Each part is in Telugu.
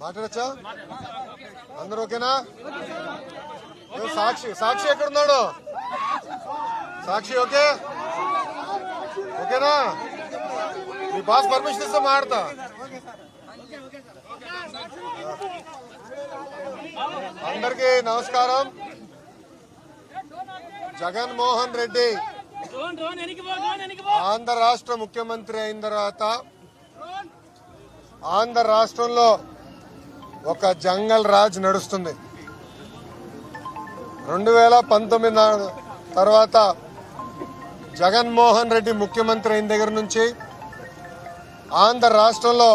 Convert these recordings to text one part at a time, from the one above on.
మాట్లాడచ్చా? అందరూ ఓకేనా? సాక్షి సాక్షి ఎక్కడున్నాడు? సాక్షి ఓకే? ఓకేనా? మీ బాస్ పర్మిషన్ ఇస్తే మాడతా అందరికీ నమస్కారం. జగన్మోహన్ రెడ్డి ఆంధ్ర రాష్ట్ర ముఖ్యమంత్రి అయిన తర్వాత ఆంధ్ర రాష్ట్రంలో ఒక జంగల్ రాజ్ నడుస్తుంది. రెండు వేల పంతొమ్మిది తర్వాత జగన్మోహన్ రెడ్డి ముఖ్యమంత్రి అయిన దగ్గర నుంచి ఆంధ్ర రాష్ట్రంలో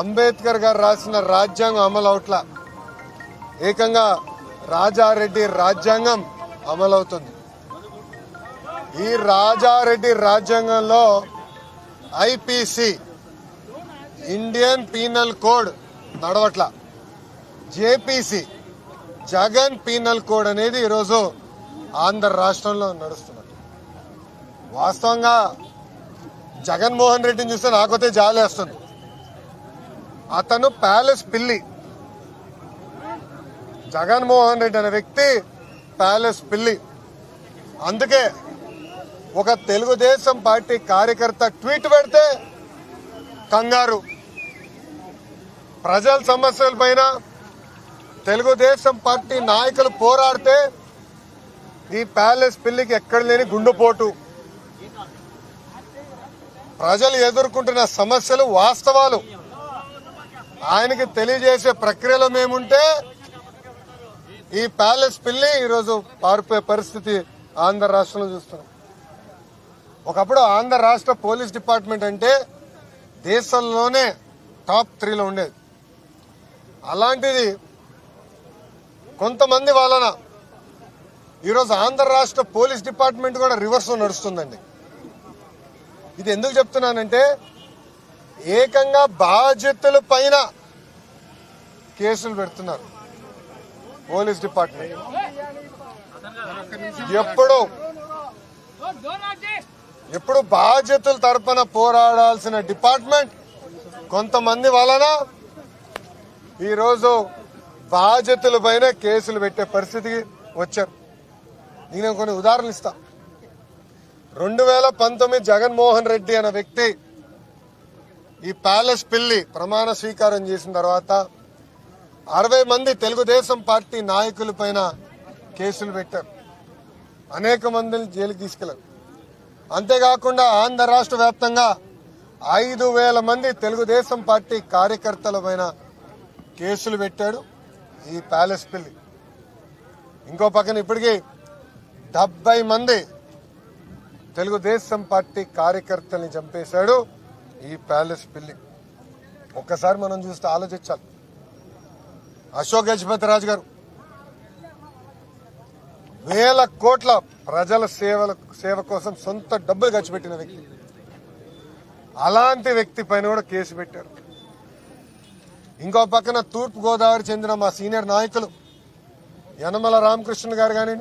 అంబేద్కర్ గారు రాసిన రాజ్యాంగం అమలు అవట్ల ఏకంగా రాజారెడ్డి రాజ్యాంగం అమలవుతుంది. ఈ రాజారెడ్డి రాజ్యాంగంలో ఐపీసీ ఇండియన్ పీనల్ కోడ్ నడవట్ల. జేపీసీ జగన్ పీనల్ కోడ్ అనేది ఈరోజు ఆంధ్ర రాష్ట్రంలో నడుస్తున్నది వాస్తవంగా జగన్మోహన్ రెడ్డిని చూస్తే నాకైతే జాలేస్తుంది అతను ప్యాలెస్ పిల్లి. జగన్మోహన్ రెడ్డి అనే వ్యక్తి ప్యాలెస్ పిల్లి. అందుకే ఒక తెలుగుదేశం పార్టీ కార్యకర్త ట్వీట్ పెడితే కంగారు. ప్రజల సమస్యల పైన తెలుగుదేశం పార్టీ నాయకులు పోరాడితే ఈ ప్యాలెస్ పిల్లికి ఎక్కడ లేని గుండెపోటు. ప్రజలు ఎదుర్కొంటున్న సమస్యలు వాస్తవాలు. ఆయనకి తెలియజేసే ప్రక్రియలో మేముంటే ఈ ప్యాలెస్ పిల్లి ఈరోజు పారిపోయే పరిస్థితి ఆంధ్ర రాష్ట్రంలో చూస్తున్నాం. ఒకప్పుడు ఆంధ్ర రాష్ట్ర పోలీస్ డిపార్ట్మెంట్ అంటే దేశంలోనే టాప్ త్రీలో ఉండేది. అలాంటిది కొంతమంది వలన ఈరోజు ఆంధ్ర రాష్ట్ర పోలీస్ డిపార్ట్మెంట్ కూడా రివర్స్ నడుస్తుందండి. ఇది ఎందుకు చెప్తున్నానంటే ఏకంగా బాధ్యతల పైన కేసులు పెడుతున్నారు పోలీస్ డిపార్ట్మెంట్. ఎప్పుడు ఎప్పుడు బాధ్యతల తరపున పోరాడాల్సిన డిపార్ట్మెంట్ కొంతమంది వలన ఈరోజు బాధ్యతల పైన కేసులు పెట్టే పరిస్థితికి వచ్చారు. నేను కొన్ని ఉదాహరణలు ఇస్తా. రెండు వేల పంతొమ్మిది జగన్మోహన్ రెడ్డి అనే వ్యక్తి ఈ ప్యాలెస్ పిల్లి ప్రమాణ స్వీకారం చేసిన తర్వాత అరవై మంది తెలుగుదేశం పార్టీ నాయకుల పైన కేసులు పెట్టారు. అనేక మందిని జైలుకి తీసుకెళ్ళారు. అంతేకాకుండా ఆంధ్ర రాష్ట్ర వ్యాప్తంగా ఐదు వేల మంది తెలుగుదేశం పార్టీ కార్యకర్తల పైన కేసులు పెట్టాడు. ఈ ప్యాలెస్ పిల్లి. ఇంకో పక్కన ఇప్పటికీ డెబ్బై మంది తెలుగుదేశం పార్టీ కార్యకర్తల్ని చంపేశాడు ఈ ప్యాలెస్ పిల్లి. ఒక్కసారి మనం చూస్తే ఆలోచించాలి. అశోక్ గజపతి రాజు గారు. వేల కోట్ల ప్రజల సేవల సేవ కోసం సొంత డబ్బులు ఖర్చు పెట్టిన వ్యక్తి. అలాంటి వ్యక్తి పైన కూడా కేసు పెట్టారు. ఇంకో పక్కన తూర్పు గోదావరి చెందిన మా సీనియర్ నాయకులు యనమల రామకృష్ణ గారు కానీ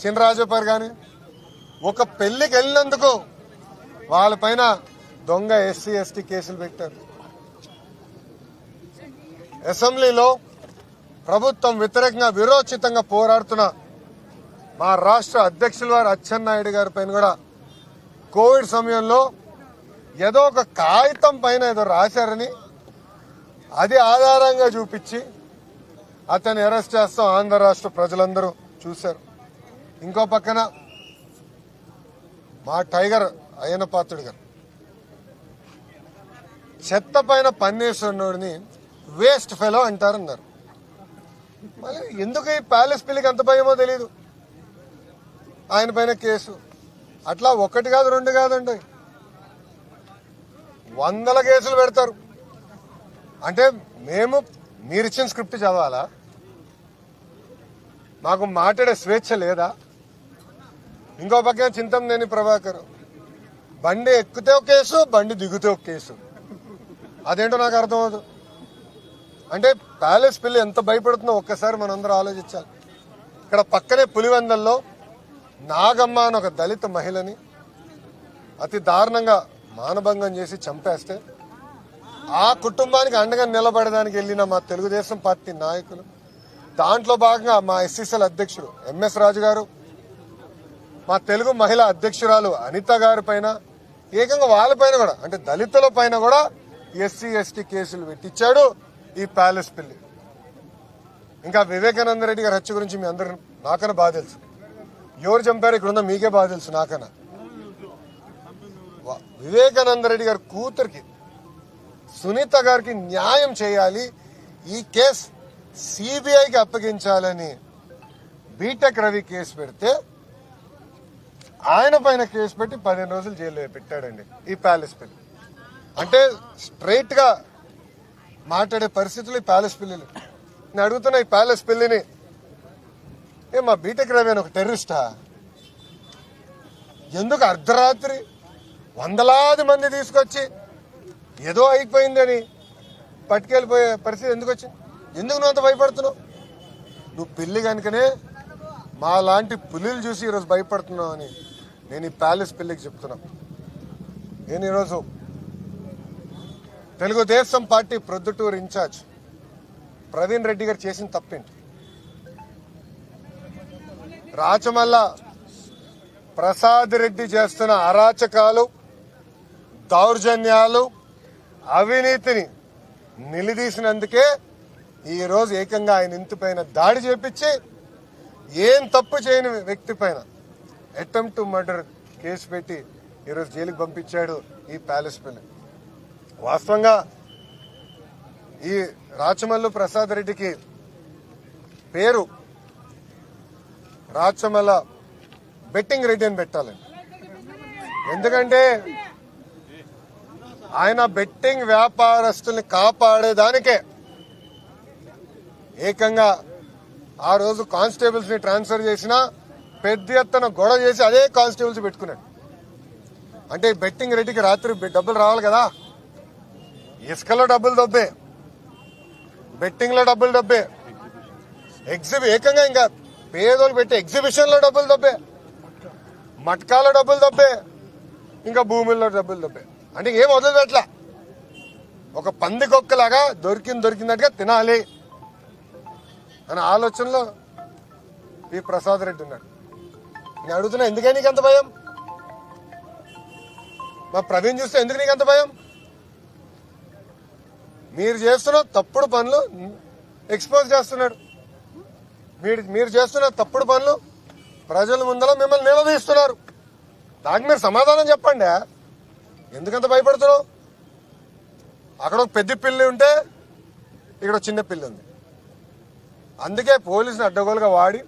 చినరాజప్పర్ కానీ ఒక పెళ్ళికి వెళ్ళినందుకు వాళ్ళపైన దొంగ ఎస్సీ ఎస్టీ కేసులు పెట్టారు. అసెంబ్లీలో ప్రభుత్వం వ్యతిరేకంగా విరోచితంగా పోరాడుతున్న మా రాష్ట్ర అధ్యక్షుల వారు అచ్చెన్నాయుడు గారి పైన కూడా కోవిడ్ సమయంలో ఏదో ఒక కాగితం పైన ఏదో రాశారని అది ఆధారంగా చూపించి అతన్ని అరెస్ట్ చేస్తాం. ఆంధ్ర రాష్ట్ర ప్రజలందరూ చూశారు. ఇంకో పక్కన మా టైగర్ అయ్యన పాత్రుడు గారు. చెత్త పైన పన్నేశ్వరుడిని వేస్ట్ ఫెలో అంటారన్నారు. మళ్ళీ ఎందుకు ఈ ప్యాలెస్ పిల్లికి అంత భయమో తెలియదు ఆయన పైన కేసు. అట్లా ఒకటి కాదు రెండు కాదండి. వందల కేసులు పెడతారు. అంటే మేము మీరు ఇచ్చిన స్క్రిప్ట్ చదవాలా? మాకు మాట్లాడే స్వేచ్ఛ లేదా? ఇంకో పక్కన చింతంనేని ప్రభాకర్ బండి ఎక్కితే ఒక కేసు బండి దిగితే ఒక కేసు. అదేంటో నాకు అర్థమవుతుంది అంటే ప్యాలెస్ పిల్లి ఎంత భయపడుతుందో ఒక్కసారి మనందరూ ఆలోచించాలి. ఇక్కడ పక్కనే పులివెందల్లో నాగమ్మ అని ఒక దళిత మహిళని అతి దారుణంగా మానభంగం చేసి చంపేస్తే ఆ కుటుంబానికి అండగా నిలబడడానికి వెళ్ళిన మా తెలుగుదేశం పార్టీ నాయకులు దాంట్లో భాగంగా మా ఎస్సీసీఎల్ అధ్యక్షుడు ఎంఎస్ రాజు గారు మా తెలుగు మహిళా అధ్యక్షురాలు అనిత గారి పైన ఏకంగా వాళ్ళపైన కూడా అంటే దళితుల పైన కూడా ఎస్సీ ఎస్టీ కేసులు పెట్టించాడు ఈ ప్యాలెస్ పిల్లి. ఇంకా వివేకానంద రెడ్డి గారి హత్య గురించి మీ అందరు నాకన్నా బాగా తెలుసు. ఎవరు చంపారు ఇక్కడ ఉందో మీకే బాగా తెలుసు నాకన్నా. వా- వివేకానంద రెడ్డి గారి కూతురికి సునీత గారికి న్యాయం చేయాలి. ఈ కేసు సిబిఐకి అప్పగించాలని బీటెక్ రవి కేసు పెడితే ఆయన పైన కేసు పెట్టి పదిహేను రోజులు జైల్లో పెట్టాడండి ఈ ప్యాలెస్ పిల్లి. అంటే స్ట్రైట్గా మాట్లాడే పరిస్థితులు ఈ ప్యాలెస్ పిల్లలు. నేను అడుగుతున్నా ఈ ప్యాలెస్ పిల్లిని ఏ మా బీటెక్ రవి అని ఒక టెర్రరిస్టా ఎందుకు అర్ధరాత్రి వందలాది మంది తీసుకొచ్చి ఏదో అయిపోయిందని పట్టుకెళ్ళిపోయే పరిస్థితి ఎందుకు వచ్చింది? ఎందుకు నువ్వు అంత భయపడుతున్నావు? నువ్వు పిల్లి కనుకనే మా లాంటి పులిలు చూసి ఈరోజు భయపడుతున్నావు అని నేను ఈ ప్యాలెస్ పిల్లికి చెప్తున్నా. నేను ఈరోజు తెలుగుదేశం పార్టీ ప్రొద్దుటూరు ఇన్ఛార్జ్ ప్రవీణ్ రెడ్డి గారు చేసిన తప్పేంటి? రాచమల్ల ప్రసాద్ రెడ్డి చేస్తున్న అరాచకాలు దౌర్జన్యాలు అవినీతిని నిలదీసినందుకే ఈరోజు ఏకంగా ఆయన ఇంతపైన దాడి చేపించి ఏం తప్పు చేయని వ్యక్తి పైన అటెంప్ట్ టు మర్డర్ కేసు పెట్టి ఈరోజు జైలుకి పంపించాడు ఈ ప్యాలెస్ పిల్లి. వాస్తవంగా ఈ రాచమల్లు ప్రసాద్ రెడ్డికి పేరు రాచమల్ల బెట్టింగ్ రెడ్డి అని పెట్టాలండి. ఎందుకంటే ఆయన బెట్టింగ్ వ్యాపారస్తుల్ని కాపాడేదానికే ఏకంగా ఆ రోజు కానిస్టేబుల్స్ని ట్రాన్స్ఫర్ చేసినా పెద్ద ఎత్తున గొడవ చేసి అదే కానిస్టేబుల్స్ పెట్టుకున్నాడు. అంటే బెట్టింగ్ రెడ్డికి రాత్రి డబ్బులు రావాలి కదా. ఇసుకలో డబ్బులు దొబ్బే బెట్టింగ్లో డబ్బులు డబ్బే. ఎగ్జిబి ఏకంగా ఇంకా పేదోళ్ళు పెట్టే ఎగ్జిబిషన్లో డబ్బులు దొబ్బే మట్కాల డబ్బులు దొబ్బే ఇంకా భూముల్లో డబ్బులు దొబ్బే అంటే ఏం వదిలిపెట్టలే ఒక పందికొక్కలాగా దొరికింది దొరికినట్టుగా తినాలి అనే ఆలోచనలో ఈ ప్రసాద్ రెడ్డి ఉన్నాడు. నేను అడుగుతున్నా ఎందుకే నీకు అంత భయం? మా ప్రవీణ్ చూస్తే ఎందుకు నీకు అంత భయం? మీరు చేస్తున్న తప్పుడు పనులు ఎక్స్పోజ్ చేస్తున్నాడు. మీరు మీరు చేస్తున్న తప్పుడు పనులు ప్రజల ముందర మిమ్మల్ని నిలదీస్తున్నారు. దానికి మీరు సమాధానం చెప్పండి. ఎందుకంత భయపడుతున్నావు? అక్కడ ఒక పెద్ద పిల్లి ఉంటే ఇక్కడ చిన్న పిల్లి ఉంది. అందుకే పోలీసుని అడ్డగోలుగా వాడి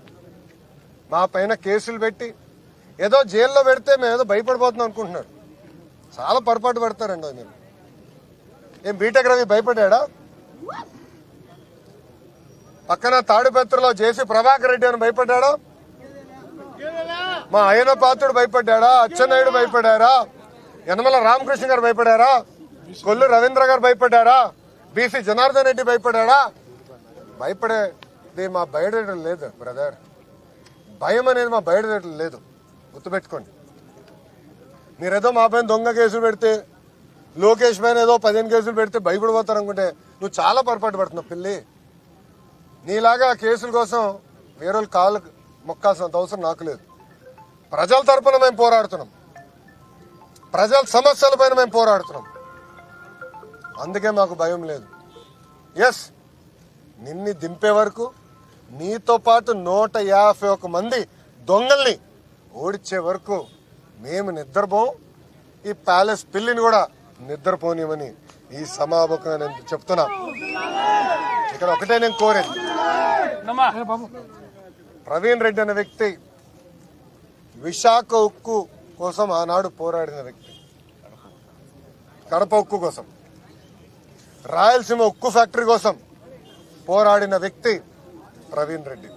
మా పైన కేసులు పెట్టి ఏదో జైల్లో పెడితే మేము ఏదో భయపడిపోతున్నాం అనుకుంటున్నారు. చాలా పొరపాటు పడతారండి మీరు. ఏం బీటెక్ రవి భయపడ్డా పక్కన తాడిపత్రిలో జేసీ ప్రభాకర్ రెడ్డి అని భయపడ్డా మా అయ్యన పాత్రుడు భయపడ్డా అచ్చెన్నాయుడు భయపడారా యనమల రామకృష్ణ గారు భయపడారా? కొల్లు రవీంద్ర గారు భయపడ్డారా? బీసీ జనార్దన్ రెడ్డి భయపడ్డా భయపడేది మా బయటం లేదు బ్రదర్. భయం అనేది మా బయట లేదు. గుర్తుపెట్టుకోండి. మీరేదో మా పైన దొంగ కేసులు పెడితే లోకేష్ పైన ఏదో పదిహేను కేసులు పెడితే భయపడిపోతారు అనుకుంటే నువ్వు చాలా పొరపాటు పడుతున్నావు పిల్లి. నీలాగా కేసుల కోసం వేరే వాళ్ళ కాళ్ళు మొక్కాల్సినంత అవసరం నాకు లేదు. ప్రజల తరపున మేము పోరాడుతున్నాం. ప్రజల సమస్యల పైన మేము పోరాడుతున్నాం. అందుకే మాకు భయం లేదు. ఎస్ నిన్ని దింపే వరకు నీతో పాటు నూట యాభై ఒక మంది దొంగల్ని ఓడిచ్చే వరకు మేము నిద్రపోం. ఈ ప్యాలెస్ పిల్లిని కూడా నిద్రపోనివని ఈ సమాపకంగా నేను చెప్తున్నా. ఇక్కడ ఒకటే నేను కోరేది. ప్రవీణ్ రెడ్డి అనే వ్యక్తి విశాఖ ఉక్కు కోసం ఆనాడు పోరాడిన వ్యక్తి. కడప ఉక్కు కోసం. రాయలసీమ ఉక్కు ఫ్యాక్టరీ కోసం పోరాడిన వ్యక్తి ప్రవీణ్ రెడ్డి.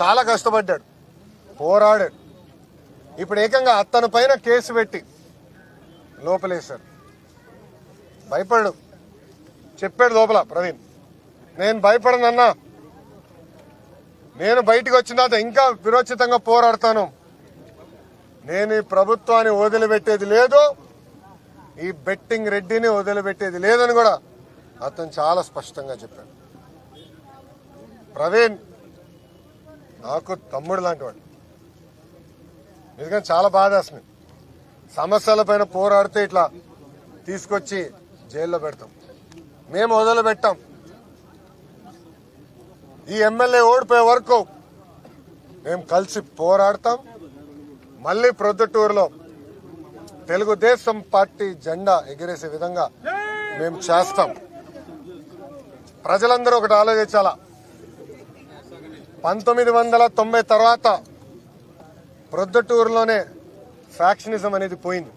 చాలా కష్టపడ్డాడు. పోరాడాడు. ఇప్పుడు ఏకంగా అతని పైన కేసు పెట్టి లోపలేశారు భయపడు చెప్పాడు లోపల ప్రవీణ్ నేను భయపడనన్నా. నేను బయటికి వచ్చిన తర్వాత ఇంకా విరోచితంగా పోరాడతాను. నేను ఈ ప్రభుత్వాన్ని వదిలిపెట్టేది లేదు. ఈ బెట్టింగ్ రెడ్డిని వదిలిపెట్టేది లేదని కూడా అతను చాలా స్పష్టంగా చెప్పాడు. ప్రవీణ్ నాకు తమ్ముడు లాంటి వాడు. ఎందుకంటే చాలా బాధేస్తుంది సమస్యల పైన పోరాడితే ఇట్లా తీసుకొచ్చి జైల్లో పెడతాం. మేము వదిలిపెట్టాం. ఈ ఎమ్మెల్యే ఓడిపోయే వరకు మేము కలిసి పోరాడతాం. మళ్ళీ ప్రొద్దుటూరులో తెలుగుదేశం పార్టీ జెండా ఎగిరేసే విధంగా మేము చేస్తాం. ప్రజలందరూ ఒకటి ఆలోచించాలా? పంతొమ్మిది వందల తొంభై తర్వాత ప్రొద్దుటూరులోనే ఫ్యాక్షనిజం అనేది పోయింది.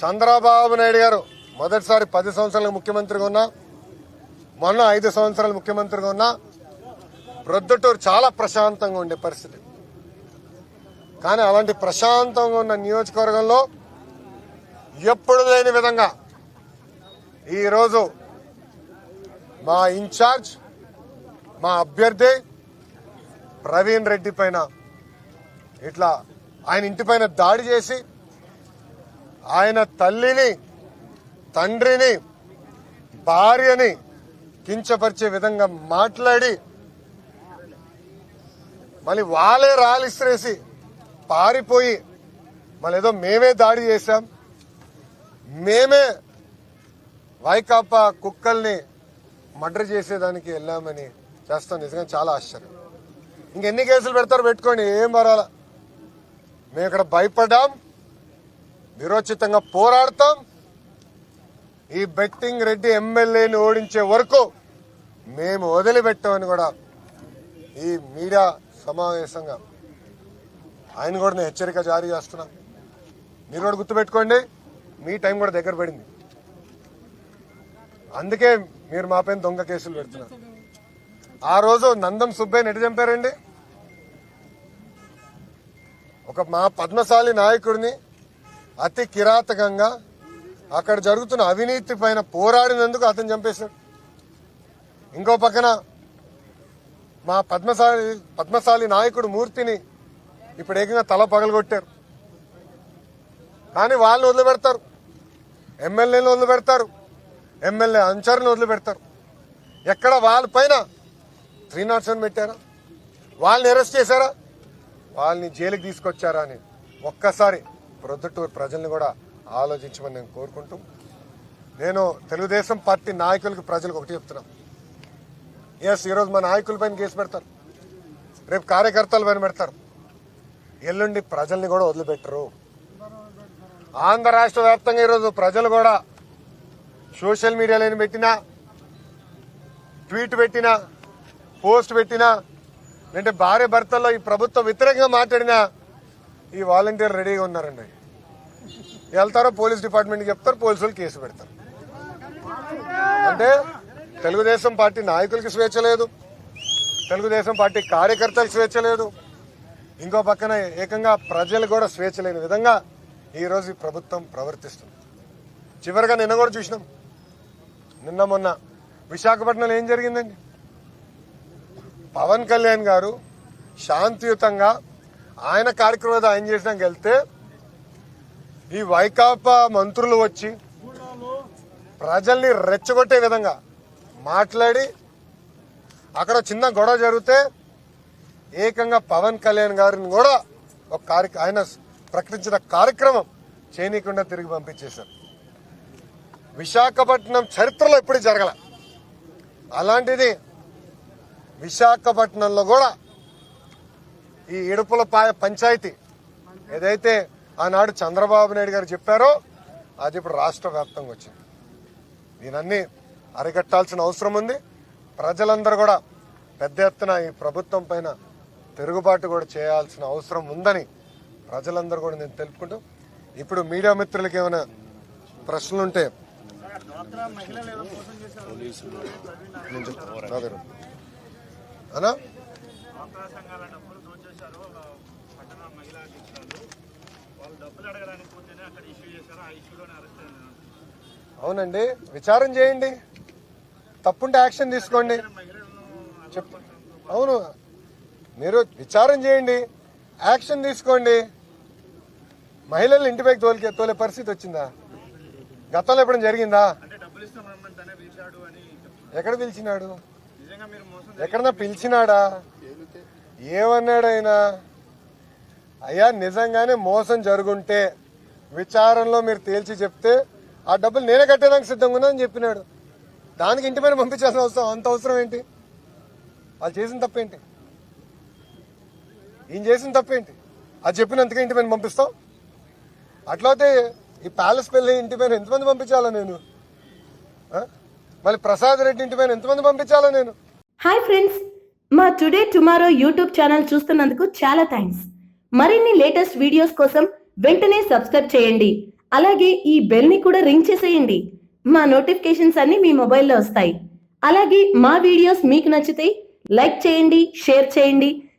చంద్రబాబు నాయుడు గారు మొదటిసారి పది సంవత్సరాలు ముఖ్యమంత్రిగా ఉన్నా మొన్న ఐదు సంవత్సరాలు ముఖ్యమంత్రిగా ఉన్నా ప్రొద్దుటూరు చాలా ప్రశాంతంగా ఉండే పరిస్థితి. కానీ అలాంటి ప్రశాంతంగా ఉన్న నియోజకవర్గంలో ఎప్పుడు లేని విధంగా ఈరోజు మా ఇన్ఛార్జ్ మా అభ్యర్థి ప్రవీణ్ రెడ్డి పైన ఇట్లా ఆయన ఇంటి పైన దాడి చేసి ఆయన తల్లిని తండ్రిని భార్యని కించపరిచే విధంగా మాట్లాడి మళ్ళీ వాళ్ళే రాలిస్త్రేసి పారిపోయి మళ్ళీ ఏదో మేమే దాడి చేశాం. మేమే వైకాపా కుక్కల్ని మర్డర్ చేసేదానికి వెళ్ళామని చేస్తాం. నిజంగా చాలా ఆశ్చర్యం. ఇంకెన్ని కేసులు పెడతారు పెట్టుకోండి ఏం పర్వాలా మేము ఇక్కడ భయపడ్డాం విరోచితంగా పోరాడతాం. ఈ బెట్టింగ్ రెడ్డి ఎమ్మెల్యేని ఓడించే వరకు మేము వదిలిపెట్టామని కూడా ఈ మీడియా సమావేశంగా ఆయన కూడా నేను హెచ్చరిక జారీ చేస్తున్నా మీరు కూడా గుర్తుపెట్టుకోండి మీ టైం కూడా దగ్గర పడింది. అందుకే మీరు మా పైన దొంగ కేసులు పెడుతున్నారు. ఆ రోజు నందం సుబ్బయ్య ఎటు చంపారండి? ఒక మా పద్మశాలి నాయకుడిని అతి కిరాతకంగా అక్కడ జరుగుతున్న అవినీతి పైన పోరాడినందుకు అతను చంపేశాడు. ఇంకో పక్కన మా పద్మశాలి పద్మశాలి నాయకుడు మూర్తిని ఇప్పుడు ఏకంగా తల పగలగొట్టారు. కానీ వాళ్ళని వదిలిపెడతారు. ఎమ్మెల్యేలను వదిలిపెడతారు. ఎమ్మెల్యే అంచర్ని వదిలిపెడతారు. ఎక్కడ వాళ్ళ పైన త్రీ నాట్ సెవెన్ పెట్టారా? వాళ్ళని అరెస్ట్ చేశారా? వాళ్ళని జైలుకి తీసుకొచ్చారా అని ఒక్కసారి ప్రొద్దుటూరు ప్రజల్ని కూడా ఆలోచించమని నేను కోరుకుంటూ నేను తెలుగుదేశం పార్టీ నాయకులకి ప్రజలకు ఒకటి చెప్తున్నాను ఎస్ ఈరోజు మా నాయకుల పైన కేసు పెడతారు. రేపు కార్యకర్తల పైన పెడతారు. ఎల్లుండి ప్రజల్ని కూడా వదిలిపెట్టరు. ఆంధ్ర రాష్ట్ర వ్యాప్తంగా ఈరోజు ప్రజలు కూడా సోషల్ మీడియాలో పెట్టినా ట్వీట్ పెట్టినా పోస్ట్ పెట్టినా అంటే భార్య భర్తల్లో ఈ ప్రభుత్వం వ్యతిరేకంగా మాట్లాడినా ఈ వాలంటీర్ రెడీగా ఉన్నారండి. వెళ్తారో పోలీస్ డిపార్ట్మెంట్కి చెప్తారు పోలీసులు కేసు పెడతారు. అంటే తెలుగుదేశం పార్టీ నాయకులకి స్వేచ్ఛ లేదు. తెలుగుదేశం పార్టీ కార్యకర్తలకు స్వేచ్ఛ లేదు. ఇంకో పక్కన ఏకంగా ప్రజలు కూడా స్వేచ్ఛ లేని విధంగా ఈరోజు ఈ ప్రభుత్వం ప్రవర్తిస్తుంది. చివరిగా నిన్న కూడా చూసినాం. నిన్న మొన్న విశాఖపట్నంలో ఏం జరిగిందండి? పవన్ కళ్యాణ్ గారు శాంతియుతంగా ఆయన కార్యక్రమం ఆయన చేసినాక వెళ్తే ఈ వైకాపా మంత్రులు వచ్చి ప్రజల్ని రెచ్చగొట్టే విధంగా మాట్లాడి అక్కడ చిన్న గొడవ జరిగితే ఏకంగా పవన్ కళ్యాణ్ గారిని కూడా ఒక కార్య ఆయన ప్రకటించిన కార్యక్రమం చేయనీయకుండా తిరిగి పంపించేశారు. విశాఖపట్నం చరిత్రలో ఎప్పుడు జరగల. అలాంటిది విశాఖపట్నంలో కూడా ఈ ఇడుపుల పాయ పంచాయతీ ఏదైతే ఆనాడు చంద్రబాబు నాయుడు గారు చెప్పారో అది ఇప్పుడు రాష్ట్ర వ్యాప్తంగా వచ్చింది. దీనన్నీ అరికట్టాల్సిన అవసరం ఉంది. ప్రజలందరూ కూడా పెద్ద ఎత్తున ఈ ప్రభుత్వం పైన తిరుగుబాటు కూడా చేయాల్సిన అవసరం ఉందని ప్రజలందరూ కూడా నేను తెలుపుకుంటూ ఇప్పుడు మీడియా మిత్రులకి ఏమైనా ప్రశ్నలుంటే అనా అవునండి. విచారం చేయండి. తప్పుంటే యాక్షన్ తీసుకోండి. చెప్ అవును. మీరు విచారం చేయండి యాక్షన్ తీసుకోండి. మహిళలు ఇంటిపైకి తోలికే తోలే పరిస్థితి వచ్చిందా? గతంలో ఎప్పుడైనా జరిగిందా. ఎక్కడ పిలిచినాడు? ఎక్కడన్నా పిలిచినాడా? ఏమన్నాడు ఆయన అయ్యా నిజంగానే మోసం జరుగుంటే విచారణలో మీరు తేల్చి చెప్తే ఆ డబ్బులు నేనే కట్టేదానికి సిద్ధంగా ఉన్నా అని చెప్పినాడు. దానికి ఇంటి పైన పంపించాల్సిన అవసరం అంత అవసరం ఏంటి? వాళ్ళు చేసిన తప్పేంటి? ఈయన చేసిన తప్పేంటి? అది చెప్పినంతగా ఇంటి పైన పంపిస్తాం అట్లయితే ఈ ప్యాలెస్ పెళ్ళి ఇంటి పైన ఎంతమంది పంపించాలా నేను? మళ్ళీ ప్రసాద్ రెడ్డి ఇంటి పైన ఎంతమంది పంపించాలా నేను? Hi friends. మా టుడే టుమారో యూట్యూబ్ ఛానల్ చూస్తున్నందుకు చాలా థ్యాంక్స్ మరిన్ని లేటెస్ట్ వీడియోస్ కోసం వెంటనే సబ్స్క్రైబ్ చేయండి. అలాగే ఈ బెల్ని కూడా రింగ్ చేసేయండి. మా నోటిఫికేషన్స్ అన్ని మీ మొబైల్లో వస్తాయి. అలాగే మా వీడియోస్ మీకు నచ్చితే లైక్ చేయండి షేర్ చేయండి.